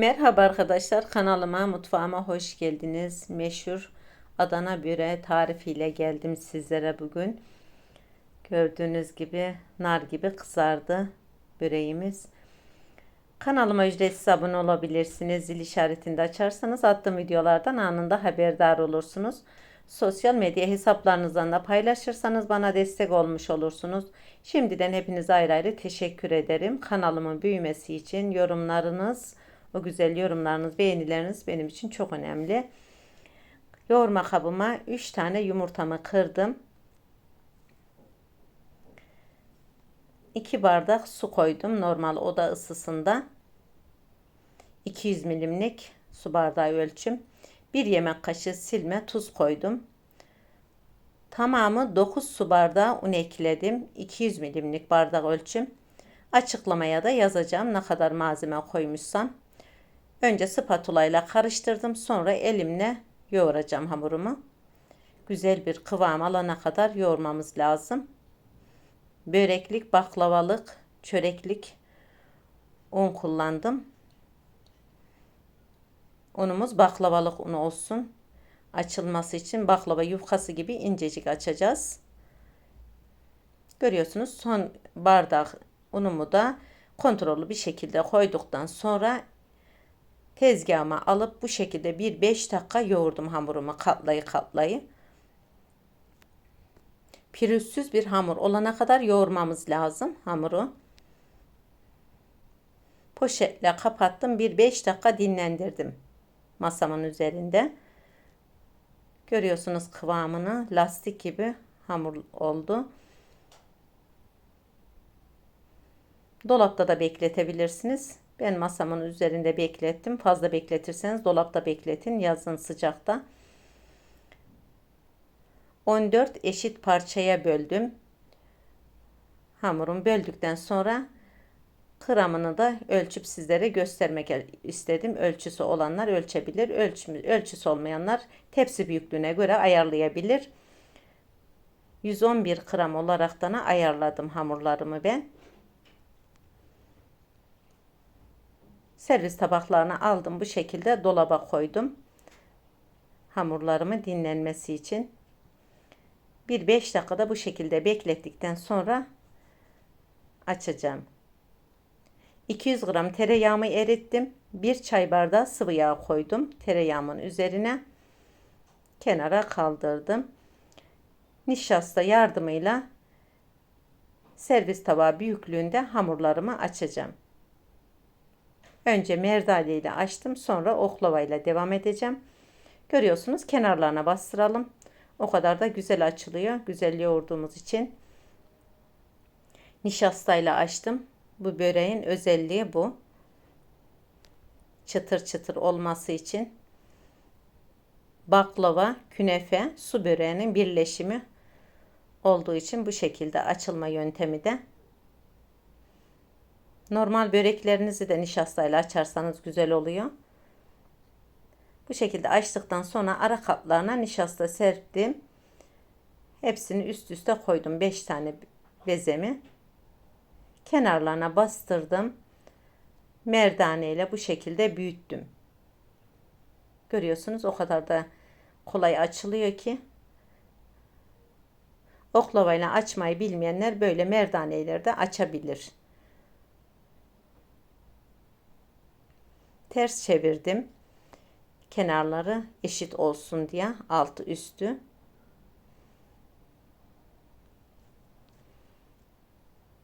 Merhaba arkadaşlar kanalıma mutfağıma hoş geldiniz. Meşhur Adana böreği tarifiyle geldim sizlere bugün. Gördüğünüz gibi nar gibi kızardı böreğimiz. Kanalıma ücretsiz abone olabilirsiniz. Zil işaretini de açarsanız attığım videolardan anında haberdar olursunuz. Sosyal medya hesaplarınızdan da paylaşırsanız bana destek olmuş olursunuz. Şimdiden hepinize ayrı ayrı teşekkür ederim. Kanalımın büyümesi için yorumlarınız, o güzel yorumlarınız, beğenileriniz benim için çok önemli. Yoğurma kabıma 3 tane yumurtamı kırdım. 2 bardak su koydum normal oda ısısında. 200 milimlik su bardağı ölçüm. 1 yemek kaşığı silme tuz koydum. Tamamı 9 su bardağı un ekledim. 200 milimlik bardak ölçüm. Açıklamaya da yazacağım ne kadar malzeme koymuşsam. Önce spatula ile karıştırdım. Sonra elimle yoğuracağım hamurumu. Güzel bir kıvam alana kadar yoğurmamız lazım. Böreklik, baklavalık, çöreklik un kullandım. Unumuz baklavalık unu olsun. Açılması için baklava yufkası gibi incecik açacağız. Görüyorsunuz son bardak unumu da kontrollü bir şekilde koyduktan sonra tezgahıma alıp bu şekilde bir 5 dakika yoğurdum hamurumu katlayı katlayı. Pürüzsüz bir hamur olana kadar yoğurmamız lazım hamuru. Poşetle kapattım. Bir 5 dakika dinlendirdim masamın üzerinde. Görüyorsunuz kıvamını lastik gibi hamur oldu. Dolapta da bekletebilirsiniz. Ben masamın üzerinde beklettim. Fazla bekletirseniz dolapta bekletin yazın sıcakta. 14 eşit parçaya böldüm. Hamurumu böldükten sonra Gramını da ölçüp sizlere göstermek istedim. Ölçüsü olanlar ölçebilir. Ölçü, ölçüsü olmayanlar tepsi büyüklüğüne göre ayarlayabilir. 111 gram olaraktan ayarladım hamurlarımı ben. Servis tabaklarına aldım bu şekilde dolaba koydum. Hamurlarımı dinlenmesi için. Bir 5 dakikada bu şekilde beklettikten sonra açacağım. 200 gram tereyağımı erittim. 1 çay bardağı sıvı yağ koydum tereyağımın üzerine. Kenara kaldırdım. Nişasta yardımıyla servis tabağı büyüklüğünde hamurlarımı açacağım. Önce merdane ile açtım. Sonra oklava ile devam edeceğim. Görüyorsunuz kenarlarına bastıralım. O kadar da güzel açılıyor. Güzel yoğurduğumuz için. Nişastayla açtım. Bu böreğin özelliği bu. Çıtır çıtır olması için baklava, künefe, su böreğinin birleşimi olduğu için bu şekilde açılma yöntemi de normal böreklerinizi de nişastayla açarsanız güzel oluyor. Bu şekilde açtıktan sonra ara katlarına nişasta serptim. Hepsini üst üste koydum. 5 tane bezemi kenarlarına bastırdım. Merdane ile bu şekilde büyüttüm. Görüyorsunuz o kadar da kolay açılıyor ki. Oklavayla açmayı bilmeyenler böyle merdanelerde açabilir. Ters çevirdim. Kenarları eşit olsun diye altı üstü.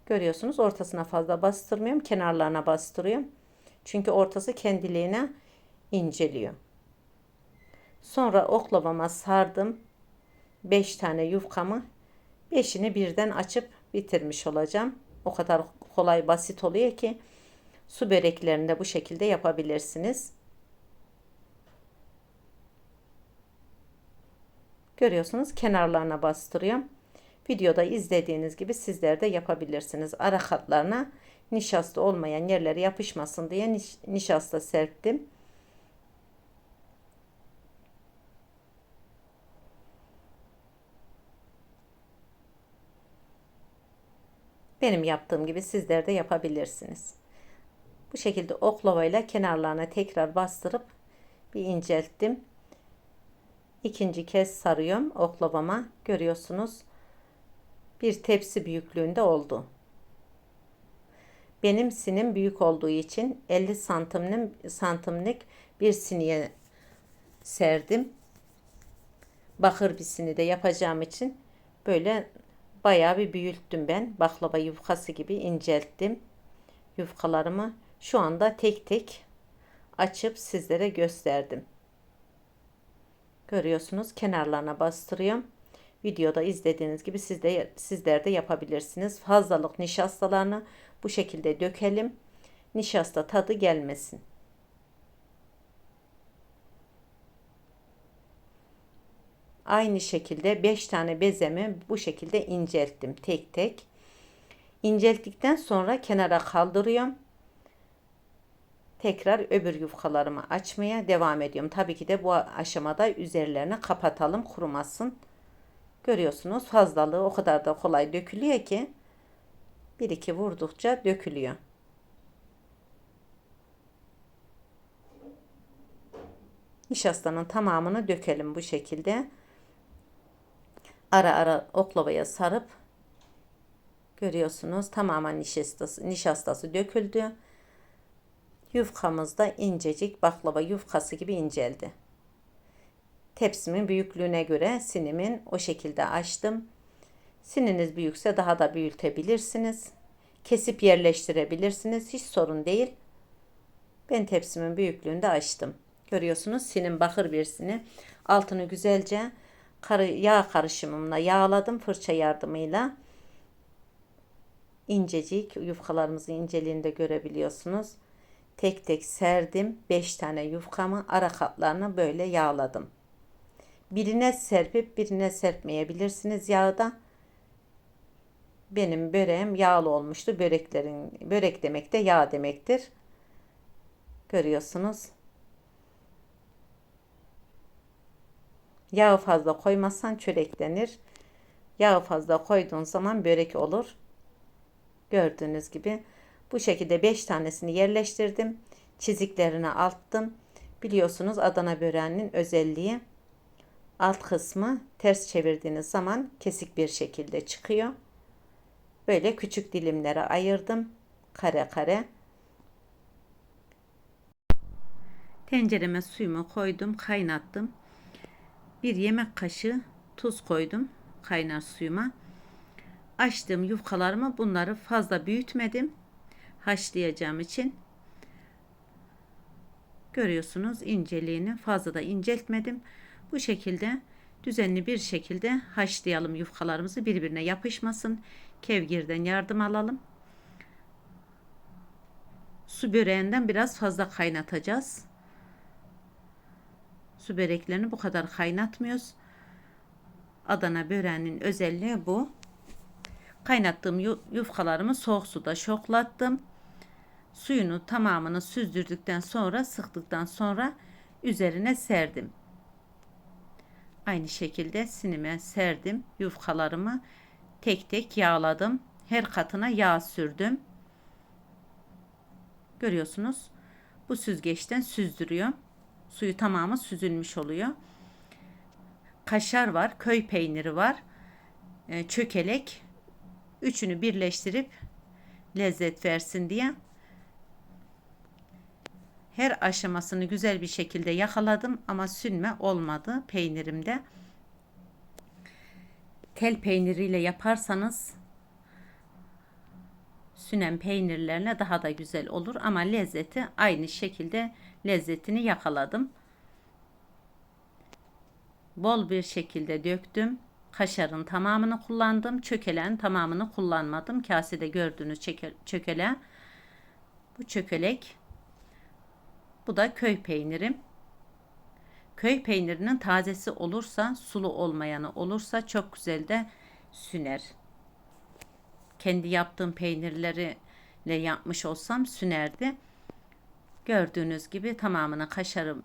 Görüyorsunuz ortasına fazla bastırmıyorum. Kenarlarına bastırıyorum. Çünkü ortası kendiliğine inceliyor. Sonra oklavama sardım. 5 tane yufkamı 5'ini birden açıp bitirmiş olacağım. O kadar kolay basit oluyor ki su böreklerini de bu şekilde yapabilirsiniz. Görüyorsunuz kenarlarına bastırıyorum. Videoda izlediğiniz gibi sizler de yapabilirsiniz. Ara katlarına nişasta olmayan yerlere yapışmasın diye niş nişasta serptim. Benim yaptığım gibi sizler de yapabilirsiniz. Bu şekilde oklavayla kenarlarına tekrar bastırıp bir incelttim. İkinci kez sarıyorum oklavama. Görüyorsunuz. Bir tepsi büyüklüğünde oldu. Benim sinim büyük olduğu için 50 santimlik, santimlik bir siniye serdim. Bakır bir sini de yapacağım için böyle bayağı bir büyüttüm ben. Baklava yufkası gibi incelttim yufkalarımı. Şu anda tek tek açıp sizlere gösterdim. Görüyorsunuz kenarlarına bastırıyorum. Videoda izlediğiniz gibi siz de, sizler de yapabilirsiniz. Fazlalık nişastalarını bu şekilde dökelim. Nişasta tadı gelmesin. Aynı şekilde 5 tane bezemi bu şekilde incelttim tek tek. İncelttikten sonra kenara kaldırıyorum. Tekrar öbür yufkalarımı açmaya devam ediyorum. Tabii ki de bu aşamada üzerlerini kapatalım kurumasın. Görüyorsunuz fazlalığı o kadar da kolay dökülüyor ki bir iki vurdukça dökülüyor. Nişastanın tamamını dökelim bu şekilde. Ara ara oklavaya sarıp görüyorsunuz tamamen nişastası, nişastası döküldü. Yufkamız da incecik baklava yufkası gibi inceldi. Tepsimin büyüklüğüne göre sinimin o şekilde açtım. Sininiz büyükse daha da büyütebilirsiniz. Kesip yerleştirebilirsiniz. Hiç sorun değil. Ben tepsimin büyüklüğünde açtım. Görüyorsunuz sinim bakır bir sini. Altını güzelce yağ karışımımla yağladım fırça yardımıyla. İncecik yufkalarımızın inceliğini de görebiliyorsunuz. Tek tek serdim. 5 tane yufkamı ara katlarını böyle yağladım. Birine serpip birine serpmeyebilirsiniz yağda. Benim böreğim yağlı olmuştu. Böreklerin börek demek de yağ demektir. Görüyorsunuz. Yağı fazla koymazsan çöreklenir. Yağı fazla koyduğun zaman börek olur. Gördüğünüz gibi bu şekilde 5 tanesini yerleştirdim. Çiziklerini alttım. Biliyorsunuz Adana böreğinin özelliği alt kısmı ters çevirdiğiniz zaman kesik bir şekilde çıkıyor. Böyle küçük dilimlere ayırdım. Kare kare. Tencereme suyumu koydum, kaynattım. Bir yemek kaşığı tuz koydum kaynar suyuma. Açtığım yufkalarımı bunları fazla büyütmedim. Haşlayacağım için. Görüyorsunuz inceliğini fazla da inceltmedim. Bu şekilde düzenli bir şekilde haşlayalım yufkalarımızı birbirine yapışmasın. Kevgirden yardım alalım. Su böreğinden biraz fazla kaynatacağız. Su böreklerini bu kadar kaynatmıyoruz. Adana böreğinin özelliği bu. Kaynattığım yufkalarımı soğuk suda şoklattım. Suyunu tamamını süzdürdükten sonra sıktıktan sonra üzerine serdim. Aynı şekilde sinime serdim yufkalarımı tek tek yağladım. Her katına yağ sürdüm. Görüyorsunuz. Bu süzgeçten süzdürüyor. Suyu tamamı süzülmüş oluyor. Kaşar var, köy peyniri var, e, çökelek. Üçünü birleştirip lezzet versin diye her aşamasını güzel bir şekilde yakaladım ama sünme olmadı peynirimde. Tel peyniriyle yaparsanız sünen peynirlerle daha da güzel olur ama lezzeti aynı şekilde lezzetini yakaladım. Bol bir şekilde döktüm. Kaşarın tamamını kullandım. Çökelen tamamını kullanmadım. Kasede gördüğünüz çökele. Bu çökelek. Bu da köy peynirim. Köy peynirinin tazesi olursa, sulu olmayanı olursa çok güzel de süner. Kendi yaptığım peynirleri ile yapmış olsam sünerdi. Gördüğünüz gibi tamamını kaşarım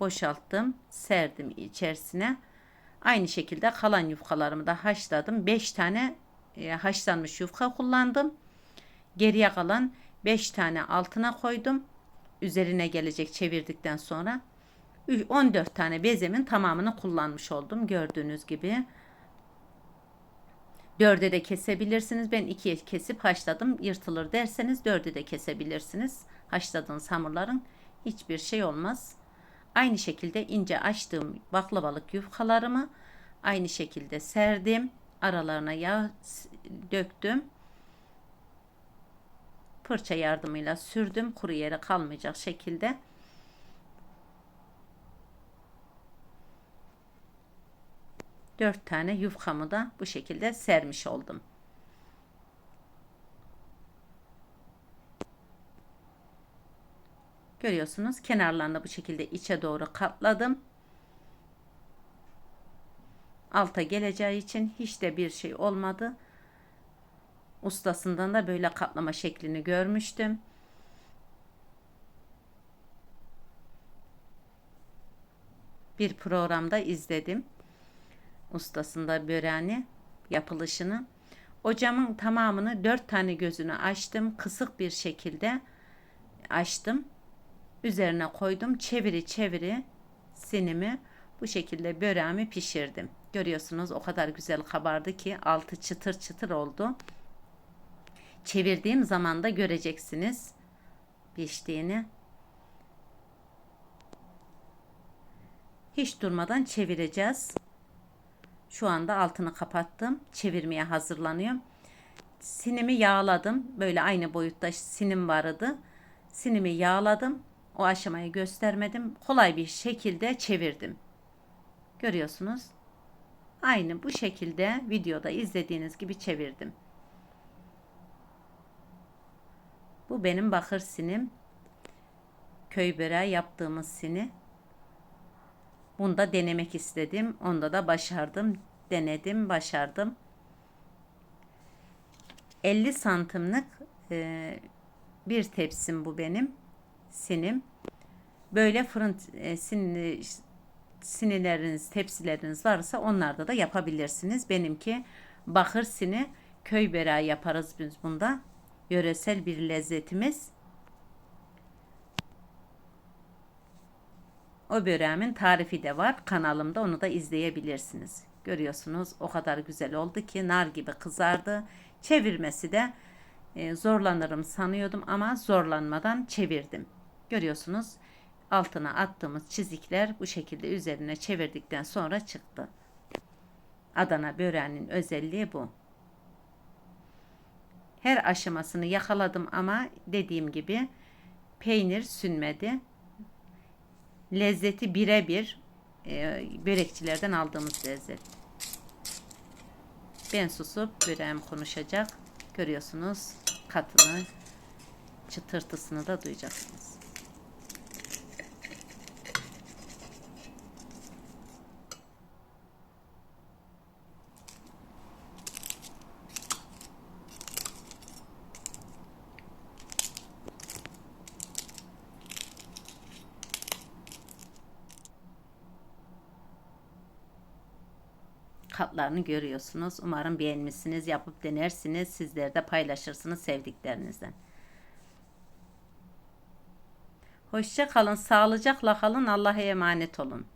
boşalttım, serdim içerisine. Aynı şekilde kalan yufkalarımı da haşladım. 5 tane e, haşlanmış yufka kullandım. Geriye kalan 5 tane altına koydum. Üzerine gelecek çevirdikten sonra. Ü- 14 tane bezemin tamamını kullanmış oldum. Gördüğünüz gibi. Dörde de kesebilirsiniz. Ben ikiye kesip haşladım. Yırtılır derseniz dörde de kesebilirsiniz. Haşladığınız hamurların hiçbir şey olmaz. Aynı şekilde ince açtığım baklavalık yufkalarımı aynı şekilde serdim. Aralarına yağ döktüm. Fırça yardımıyla sürdüm. Kuru yere kalmayacak şekilde. Dört tane yufkamı da bu şekilde sermiş oldum. Görüyorsunuz kenarlarını bu şekilde içe doğru katladım. Alta geleceği için hiç de bir şey olmadı. Ustasından da böyle katlama şeklini görmüştüm. Bir programda izledim. Ustasında böreğini yapılışını. Ocamın tamamını dört tane gözünü açtım. Kısık bir şekilde açtım. Üzerine koydum. Çeviri çeviri sinimi bu şekilde böreğimi pişirdim. Görüyorsunuz o kadar güzel kabardı ki altı çıtır çıtır oldu. Çevirdiğim zaman da göreceksiniz piştiğini. Hiç durmadan çevireceğiz. Şu anda altını kapattım. Çevirmeye hazırlanıyorum. Sinimi yağladım. Böyle aynı boyutta sinim vardı. Sinimi yağladım. O aşamayı göstermedim. Kolay bir şekilde çevirdim. Görüyorsunuz. Aynı bu şekilde videoda izlediğiniz gibi çevirdim. Bu benim bakır sinim. Köy böreği yaptığımız sini. Bunu da denemek istedim. Onda da başardım. Denedim, başardım. 50 santimlik e, bir tepsim bu benim sinim. Böyle fırın e, sinli, sinileriniz, tepsileriniz varsa onlarda da yapabilirsiniz. Benimki bakır sini köy böreği yaparız biz bunda. Yöresel bir lezzetimiz. O böreğimin tarifi de var. Kanalımda onu da izleyebilirsiniz. Görüyorsunuz o kadar güzel oldu ki nar gibi kızardı. Çevirmesi de e, zorlanırım sanıyordum ama zorlanmadan çevirdim. Görüyorsunuz altına attığımız çizikler bu şekilde üzerine çevirdikten sonra çıktı. Adana böreğinin özelliği bu. Her aşamasını yakaladım ama dediğim gibi peynir sünmedi. Lezzeti birebir e, börekçilerden aldığımız lezzet. Ben susup böreğim konuşacak. Görüyorsunuz katını, çıtırtısını da duyacaksınız. Katlarını görüyorsunuz. Umarım beğenmişsiniz. Yapıp denersiniz. Sizler de paylaşırsınız sevdiklerinizden. Hoşça kalın, sağlıcakla kalın. Allah'a emanet olun.